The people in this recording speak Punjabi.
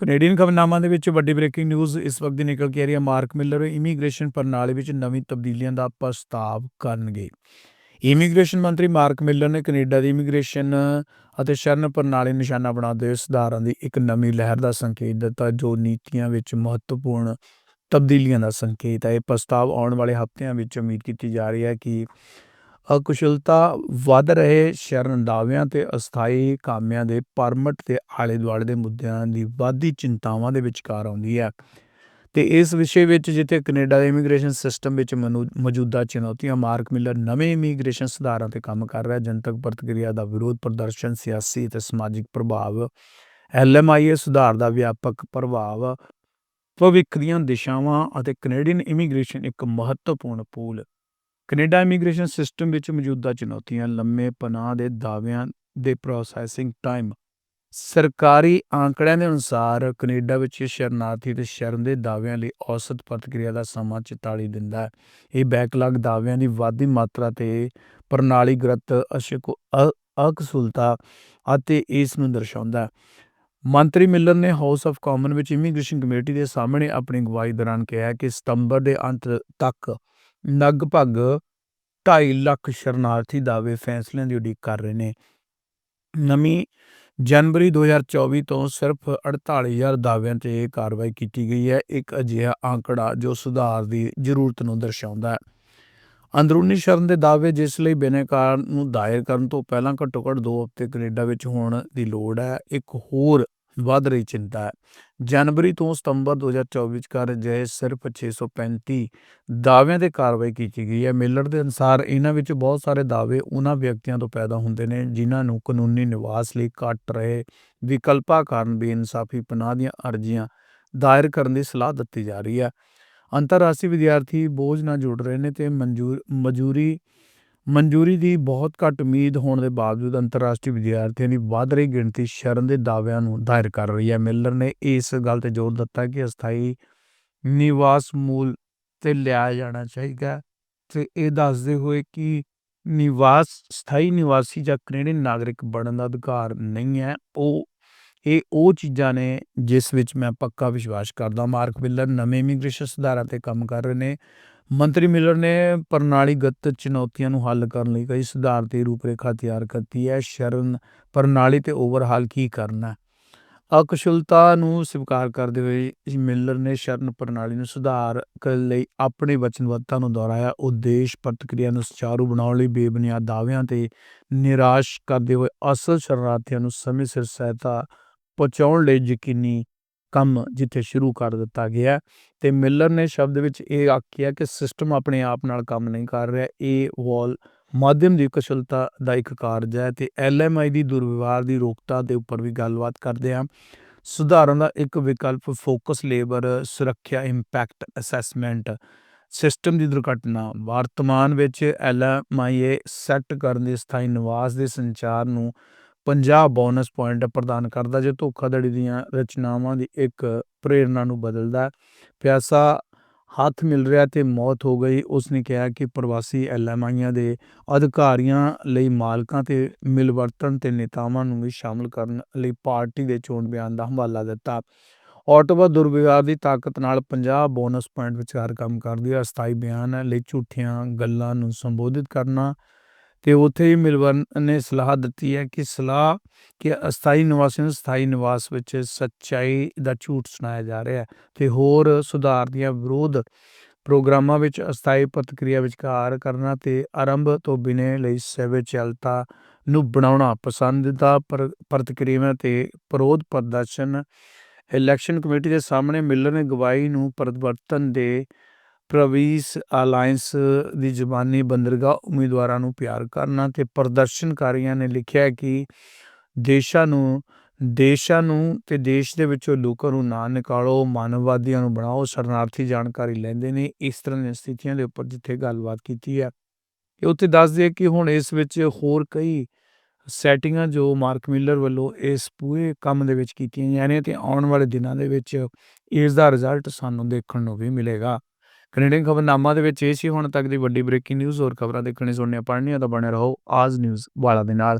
ਕੈਨੇਡੀਅਨ ਖਬਰਨਾਮਾ ਦੇ ਵਿੱਚ ਵੱਡੀ ਬ੍ਰੇਕਿੰਗ ਨਿਊਜ਼ ਇਸ ਵਕਤ ਦੀ ਨਿਕਲ ਕੇ ਆ ਰਹੀ ਹੈ। ਮਾਰਕ ਮਿਲਰ ਇਮੀਗ੍ਰੇਸ਼ਨ ਪ੍ਰਣਾਲੀ ਵਿੱਚ ਨਵੀਂ ਤਬਦੀਲੀਆਂ ਦਾ ਪ੍ਰਸਤਾਵ ਕਰਨਗੇ। ਇਮੀਗ੍ਰੇਸ਼ਨ ਮੰਤਰੀ ਮਾਰਕ ਮਿਲਰ ਨੇ ਕੈਨੇਡਾ ਦੀ ਇਮੀਗ੍ਰੇਸ਼ਨ ਅਤੇ ਸ਼ਰਨ ਪ੍ਰਣਾਲੀ ਨਿਸ਼ਾਨਾ ਬਣਾਉਂਦੇ ਹੋਏ ਸੁਧਾਰਾਂ ਦੀ ਇੱਕ ਨਵੀਂ ਲਹਿਰ ਦਾ ਸੰਕੇਤ ਦਿੱਤਾ, ਜੋ ਨੀਤੀਆਂ ਵਿੱਚ ਮਹੱਤਵਪੂਰਨ ਤਬਦੀਲੀਆਂ ਦਾ ਸੰਕੇਤ ਹੈ। ਇਹ ਪ੍ਰਸਤਾਵ ਆਉਣ ਵਾਲੇ ਹਫ਼ਤਿਆਂ ਵਿੱਚ ਉਮੀਦ ਕੀਤੀ ਜਾ ਰਹੀ ਹੈ ਕਿ ਅਕੁਸ਼ਲਤਾ ਵੱਧ ਰਹੇ ਸ਼ਰਨ ਦਾਅਵਿਆਂ ਤੇ ਅਸਥਾਈ ਕਾਮਿਆਂ ਦੇ ਪਰਮਟ ਦੇ ਆਲੇ ਦੁਆਲੇ ਦੇ ਮੁੱਦਿਆਂ ਦੀ ਵਾਧੀ ਚਿੰਤਾਵਾਂ ਦੇ ਵਿਚਕਾਰ ਆਉਂਦੀ ਹੈ। ਤੇ ਇਸ ਵਿਸ਼ੇ ਵਿੱਚ ਜਿੱਥੇ ਕੈਨੇਡਾ ਦੇ ਇਮੀਗ੍ਰੇਸ਼ਨ ਸਿਸਟਮ ਵਿੱਚ ਮਨੂ- ਮੌਜੂਦਾ ਚੁਣੌਤੀਆਂ, ਮਾਰਕ ਮਿਲਰ ਨਵੇਂ ਇਮੀਗ੍ਰੇਸ਼ਨ ਸੁਧਾਰਾਂ ਤੇ ਕੰਮ ਕਰ ਰਿਹਾ, ਜਨਤਕ ਪ੍ਰਤੀਕਿਰਿਆ ਦਾ ਵਿਰੋਧ, ਪ੍ਰਦਰਸ਼ਨ, ਸਿਆਸੀ ਤੇ ਸਮਾਜਿਕ ਪ੍ਰਭਾਵ, ਐਲਐਮਆਈਏ ਸੁਧਾਰ ਦਾ ਵਿਆਪਕ ਪ੍ਰਭਾਵ, ਭਵਿੱਖ ਦੀਆਂ ਦਿਸ਼ਾਵਾਂ ਅਤੇ ਕੈਨੇਡੀਅਨ ਇਮੀਗ੍ਰੇਸ਼ਨ ਇੱਕ ਮਹੱਤਵਪੂਰਨ ਪੂਲ। ਕੈਨੇਡਾ ਇਮੀਗ੍ਰੇਸ਼ਨ ਸਿਸਟਮ ਵਿੱਚ ਮੌਜੂਦਾ ਚੁਣੌਤੀਆਂ, ਲੰਮੇ ਪਨਾਹ ਦੇ ਦਾਅਵਿਆਂ ਦੇ ਪ੍ਰੋਸੈਸਿੰਗ ਟਾਈਮ ਸਰਕਾਰੀ ਆંકੜਿਆਂ ਦੇ ਅਨੁਸਾਰ ਕੈਨੇਡਾ ਵਿੱਚ ਸ਼ਰਨਾਰਥੀ ਤੇ ਸ਼ਰਨ ਦੇ ਦਾਅਵਿਆਂ ਲਈ ਔਸਤ ਪ੍ਰਤੀਕਿਰਿਆ ਦਾ ਸਮਾਂ 44 ਦਿਨ ਦਾ ਹੈ। ਇਹ ਬੈਕਲੌਗ ਦਾਅਵਿਆਂ ਦੀ ਵਾਧੀ ਮਾਤਰਾ ਤੇ ਪ੍ਰਣਾਲੀਗਤ ਅਸ਼ਕ, ਅ- ਅਕਸੁਲਤਾ ਅਤੇ ਇਸ ਨੂੰ ਦਰਸਾਉਂਦਾ ਹੈ। ਮੰਤਰੀ ਮਿਲਰ ਨੇ ਹਾਊਸ ਆਫ ਕਾਮਨ ਵਿੱਚ ਇਮੀਗ੍ਰੇਸ਼ਨ ਕਮੇਟੀ ਦੇ ਸਾਹਮਣੇ ਆਪਣੀ ਅਗਵਾਈ ਦੌਰਾਨ ਕਿਹਾ ਕਿ ਸਤੰਬਰ ਦੇ ਅੰਤ ਤੱਕ ਲਗਭਗ 2.5 ਲੱਖ ਸ਼ਰਨਾਰਥੀ ਦਾਅਵੇ ਫੈਸਲਿਆਂ ਦੀ ਉਡੀਕ ਕਰ ਰਹੇ ਨੇ। ਨਵੀਂ ਜਨਵਰੀ 2024 ਤੋਂ ਸਿਰਫ 48000 ਦਾਅਵਿਆਂ ਤੇ ਕਾਰਵਾਈ ਕੀਤੀ ਗਈ ਹੈ। ਇੱਕ ਅਜਿਹਾ ਆંકੜਾ ਜੋ ਸੁਧਾਰ ਦੀ ਜ਼ਰੂਰਤ ਨੂੰ ਦਰਸਾਉਂਦਾ ਹੈ। ਅੰਦਰੂਨੀ ਸ਼ਰਨ ਦੇ ਦਾਅਵੇ ਜਿਸ ਲਈ ਬਿਨੈਕਾਰ ਨੂੰ ਦਾਇਰ ਕਰਨ ਤੋਂ ਪਹਿਲਾਂ ਘੱਟੋ ਘੱਟ 2 ਹਫ਼ਤੇ ਕੈਨੇਡਾ ਵਿੱਚ ਹੋਣ ਦੀ ਲੋੜ ਹੈ। ਇੱਕ ਹੋਰ ਵੱਧ ਰਹੀ ਚਿੰਤਾ ਹੈ। ਜਨਵਰੀ ਤੋਂ ਸਤੰਬਰ 2024 ਵਿਚਕਾਰ ਅਜਿਹੇ ਸਿਰਫ 635 ਦਾਅਵਿਆਂ ਤੇ ਕਾਰਵਾਈ ਕੀਤੀ ਗਈ ਹੈ। ਮਿਲਰ ਦੇ ਅਨੁਸਾਰ ਇਹਨਾਂ ਵਿੱਚ ਬਹੁਤ ਸਾਰੇ ਦਾਅਵੇ ਉਹਨਾਂ ਵਿਅਕਤੀਆਂ ਤੋਂ ਪੈਦਾ ਹੁੰਦੇ ਨੇ, ਜਿਨ੍ਹਾਂ ਨੂੰ ਕਾਨੂੰਨੀ ਨਿਵਾਸ ਲਈ ਘੱਟ ਰਹੇ ਵਿਕਲਪਾਂ ਕਾਰਨ ਬੇਇਨਸਾਫੀ ਪਨਾਹ ਦੀਆਂ ਅਰਜ਼ੀਆਂ ਦਾਇਰ ਕਰਨ ਦੀ ਸਲਾਹ ਦਿੱਤੀ ਜਾ ਰਹੀ ਹੈ। ਅੰਤਰਰਾਸ਼ਟਰੀ ਵਿਦਿਆਰਥੀ ਬੋਝ ਨਾਲ ਜੁੜ ਰਹੇ ਨੇ ਤੇ ਮਨਜ਼ੂਰ ਮਨਜ਼ੂਰੀ ਦੀ ਬਹੁਤ ਘੱਟ ਉਮੀਦ ਹੋਣ ਦੇ ਬਾਵਜੂਦ ਅੰਤਰਰਾਸ਼ਟਰੀ ਵਿਦਿਆਰਥੀਆਂ ਦੀ ਵੱਧ ਰਹੀ ਗਿਣਤੀ ਸ਼ਰਨ ਦੇ ਦਾਅਵਿਆਂ ਨੂੰ ਦਾਇਰ ਕਰ ਰਹੀ ਹੈ। ਮਿਲਰ ਨੇ ਇਸ ਗੱਲ ਤੇ ਜ਼ੋਰ ਦਿੱਤਾ ਕਿ ਅਸਥਾਈ ਨਿਵਾਸ ਮੂਲ ਤੇ ਲਿਆ ਜਾਣਾ ਚਾਹੀਦਾ ਹੈ ਤੇ ਇਹ ਦੱਸਦੇ ਹੋਏ ਕਿ ਨਿਵਾਸ, ਸਥਾਈ ਨਿਵਾਸੀ ਜਾਂ ਕੈਨੇਡੀਅਨ ਨਾਗਰਿਕ ਬਣਨ ਦਾ ਅਧਿਕਾਰ ਨਹੀਂ ਹੈ, ਉਹ ਇਹ ਉਹ ਚੀਜ਼ਾਂ ਨੇ ਜਿਸ ਵਿੱਚ ਮੈਂ ਪੱਕਾ ਵਿਸ਼ਵਾਸ ਕਰਦਾ। ਮਾਰਕ ਮਿਲਰ ਨਵੇਂ ਇਮੀਗ੍ਰੇਸ਼ਨ ਸੁਧਾਰਾਂ ਤੇ ਕੰਮ ਕਰ ਰਹੇ ਨੇ। ਮੰਤਰੀ ਮਿਲਰ ਨੇ ਪ੍ਰਣਾਲੀਗਤ ਚੁਣੌਤੀਆਂ ਨੂੰ ਹੱਲ ਕਰਨ ਲਈ ਕਈ ਸੁਧਾਰ ਦੀ ਰੂਪਰੇਖਾ ਤਿਆਰ ਕੀਤੀ ਹੈ। ਸ਼ਰਨ, ਪ੍ਰਣਾਲੀ ਤੇ ਓਵਰਹਾਲ ਕੀ ਕਰਨਾ? ਹੈ ਅਕੁਸ਼ਲਤਾ ਨੂੰ ਸਵੀਕਾਰ ਕਰਦੇ ਹੋਏ ਮਿਲਰ ਨੇ ਸ਼ਰਨ ਪ੍ਰਣਾਲੀ ਨੂੰ ਸੁਧਾਰ ਕਰਨ ਲਈ ਆਪਣੀ ਵਚਨਬੱਧਤਾ ਨੂੰ ਦੁਹਰਾਇਆ। ਉਦੇਸ਼ ਪ੍ਰਤੀਕਿਰਿਆ ਨੂੰ ਸੁਚਾਰੂ ਬਣਾਉਣ ਲਈ ਬੇਬੁਨਿਆਦ ਦਾਅਵਿਆਂ ਤੇ ਨਿਰਾਸ਼ ਕਰਦੇ ਹੋਏ ਅਸਲ ਸ਼ਰਨਾਰਥੀਆਂ ਨੂੰ ਸਮੇਂ ਸਿਰ ਸਹਾਇਤਾ ਪਹੁੰਚਾਉਣ ਲਈ ਯਕੀਨੀ ਕੰਮ ਜਿੱਥੇ ਸ਼ੁਰੂ ਕਰ ਦਿੱਤਾ ਗਿਆ ਹੈ। ਤੇ ਮਿਲਰ ਨੇ ਸ਼ਬਦ ਵਿੱਚ ਇਹ ਆਖਿਆ ਕਿ ਸਿਸਟਮ ਆਪਣੇ ਆਪ ਨਾਲ ਕੰਮ ਨਹੀਂ ਕਰ ਰਿਹਾ। ਇਹ ਵਾਲ ਮਾਧਿਅਮ ਦੀ ਕੁਸ਼ਲਤਾ ਦਾ ਇੱਕ ਕਾਰਜ ਹੈ ਤੇ ਐਲਐਮਆਈ ਦੀ ਦੁਰਵਿਵਹਾਰ ਦੀ ਰੋਕਤਾ ਦੇ ਉੱਪਰ ਵੀ ਗੱਲਬਾਤ ਕਰਦੇ ਹਾਂ। ਸੁਧਾਰਨ ਦਾ ਇੱਕ ਵਿਕਲਪ ਫੋਕਸ ਲੇਬਰ ਸੁਰੱਖਿਆ ਇੰਪੈਕਟ ਅਸੈਸਮੈਂਟ ਸਿਸਟਮ ਦੀ ਦੁਰਘਟਨਾ। ਵਰਤਮਾਨ ਵਿੱਚ ਐਲਐਮਆਈਏ ਸੈੱਟ ਕਰਨ ਦੇ ਸਥਾਈ ਨਿਵਾਸ ਦੇ ਸੰਚਾਰ ਨੂੰ 50 ਬੋਨਸ ਪੁਆਇੰਟ ਪ੍ਰਦਾਨ ਕਰਦਾ ਜੋ ਧੋਖਾਧੜੀ ਦੀਆਂ ਰਚਨਾਵਾਂ ਦੀ ਇੱਕ ਪ੍ਰੇਰਣਾ ਨੂੰ ਬਦਲਦਾ ਪਿਆਸਾ ਹੱਥ ਮਿਲ ਰਿਹਾ ਤੇ ਮੌਤ ਹੋ ਗਈ। ਉਸਨੇ ਕਿਹਾ ਕਿ ਪ੍ਰਵਾਸੀ ਐਲਐਮਆਈਆਂ ਦੇ ਅਧਿਕਾਰੀਆਂ ਲਈ ਮਾਲਕਾਂ ਤੇ ਮਿਲਵਰਤਨ ਤੇ ਨੇਤਾਵਾਂ ਨੂੰ ਵੀ ਸ਼ਾਮਲ ਕਰਨ ਲਈ ਪਾਰਟੀ ਦੇ ਚੋਣ ਬਿਆਨ ਦਾ ਹਵਾਲਾ ਦਿੱਤਾ। ਆਟੋਵਾ ਦੁਰਵਿਵਹਾਰ ਦੀ ਤਾਕਤ ਨਾਲ 50 ਬੋਨਸ ਪੁਆਇੰਟ ਵਿਚਾਰ ਕੰਮ ਕਰਦੀ ਹੈ। ਅਸਥਾਈ ਬਿਆਨ ਲਈ ਝੂਠੀਆਂ ਗੱਲਾਂ ਨੂੰ ਸੰਬੋਧਿਤ ਕਰਨਾ ਤੇ ਉੱਥੇ ਹੀ ਮਿਲਵਰਨ ਨੇ ਸਲਾਹ ਦਿੱਤੀ ਹੈ ਕਿ ਸਲਾਹ ਕਿ ਅਸਥਾਈ ਨਿਵਾਸੀਆਂ ਨੂੰ ਸਥਾਈ ਨਿਵਾਸ ਵਿੱਚ ਸੱਚਾਈ ਦਾ ਝੂਠ ਸੁਣਾਇਆ ਜਾ ਰਿਹਾ ਹੈ ਤੇ ਹੋਰ ਸੁਧਾਰ ਦੀਆਂ ਵਿਰੋਧ ਪ੍ਰੋਗਰਾਮਾਂ ਵਿੱਚ ਅਸਥਾਈ ਪ੍ਰਤੀਕਿਰਿਆ ਵਿਚਕਾਰ ਕਰਨਾ ਤੇ ਆਰੰਭ ਤੋਂ ਬਿਨੇ ਲਈ ਸਵੈਚਲਤਾ ਨੂੰ ਬਣਾਉਣਾ ਪਸੰਦੀਦਾ ਪਰ- ਪ੍ਰਤੀਕਿਰਿਆਵਾਂ ਤੇ ਵਿਰੋਧ ਪ੍ਰਦਰਸ਼ਨ, ਇਲੈਕਸ਼ਨ ਕਮੇਟੀ ਦੇ ਸਾਹਮਣੇ ਮਿਲਰ ਨੇ ਗਵਾਹੀ ਨੂੰ ਪਰਿਵਰਤਨ ਦੇ ਪ੍ਰਵੀਸ ਅਲਾਈਅੰਸ ਦੀ ਜ਼ਬਾਨੀ ਬੰਦਰਗਾਹ ਉਮੀਦਵਾਰਾਂ ਨੂੰ ਪਿਆਰ ਕਰਨਾ ਤੇ ਪ੍ਰਦਰਸ਼ਨਕਾਰੀਆਂ ਨੇ ਲਿਖਿਆ ਕਿ ਦੇਸ਼ਾਂ ਨੂੰ ਦੇਸ਼ਾਂ ਨੂੰ ਤੇ ਦੇਸ਼ ਦੇ ਵਿੱਚੋਂ ਲੋਕਾਂ ਨੂੰ ਨਾ ਨਿਕਾਲੋ, ਮਾਨਵਵਾਦੀਆਂ ਨੂੰ ਬਣਾਓ, ਸ਼ਰਨਾਰਥੀ ਜਾਣਕਾਰੀ ਲੈਂਦੇ ਨੇ, ਇਸ ਤਰ੍ਹਾਂ ਦੀਆਂ ਸਥਿਤੀਆਂ ਦੇ ਉੱਪਰ ਜਿੱਥੇ ਗੱਲਬਾਤ ਕੀਤੀ ਹੈ। ਇਹ ਉੱਥੇ ਦੱਸਦੇ ਆ ਕਿ ਹੁਣ ਇਸ ਵਿੱਚ ਹੋਰ ਕਈ ਸੈਟਿੰਗਾਂ ਜੋ ਮਾਰਕ ਮਿਲਰ ਵੱਲੋਂ ਇਸ ਪੂਰੇ ਕੰਮ ਦੇ ਵਿੱਚ ਕੀਤੀਆਂ ਜਾ ਰਹੀਆਂ ਤੇ ਆਉਣ ਵਾਲੇ ਦਿਨਾਂ ਦੇ ਵਿੱਚ ਇਸ ਦਾ ਰਿਜ਼ਲਟ ਸਾਨੂੰ ਦੇਖਣ ਨੂੰ ਵੀ ਮਿਲੇਗਾ। ਕੈਨੇਡੀਅਨ ਖਬਰਨਾਮਾ ਦੇ ਵਿੱਚ ਇਹ ਸੀ, ਹੁਣ ਤੱਕ ਦੀ ਵੱਡੀ ਬ੍ਰੇਕਿੰਗ ਨਿਊਜ਼ ਹੋਰ ਖਬਰਾਂ ਦੇਖਣੀ ਸੁਣਨੀਆਂ ਪੜ੍ਹਨੀਆਂ ਤਾਂ ਬਣੇ ਰਹੋ, ਆਜ ਨਿਊਜ਼ ਵਾਲਾ ਦੇ ਨਾਲ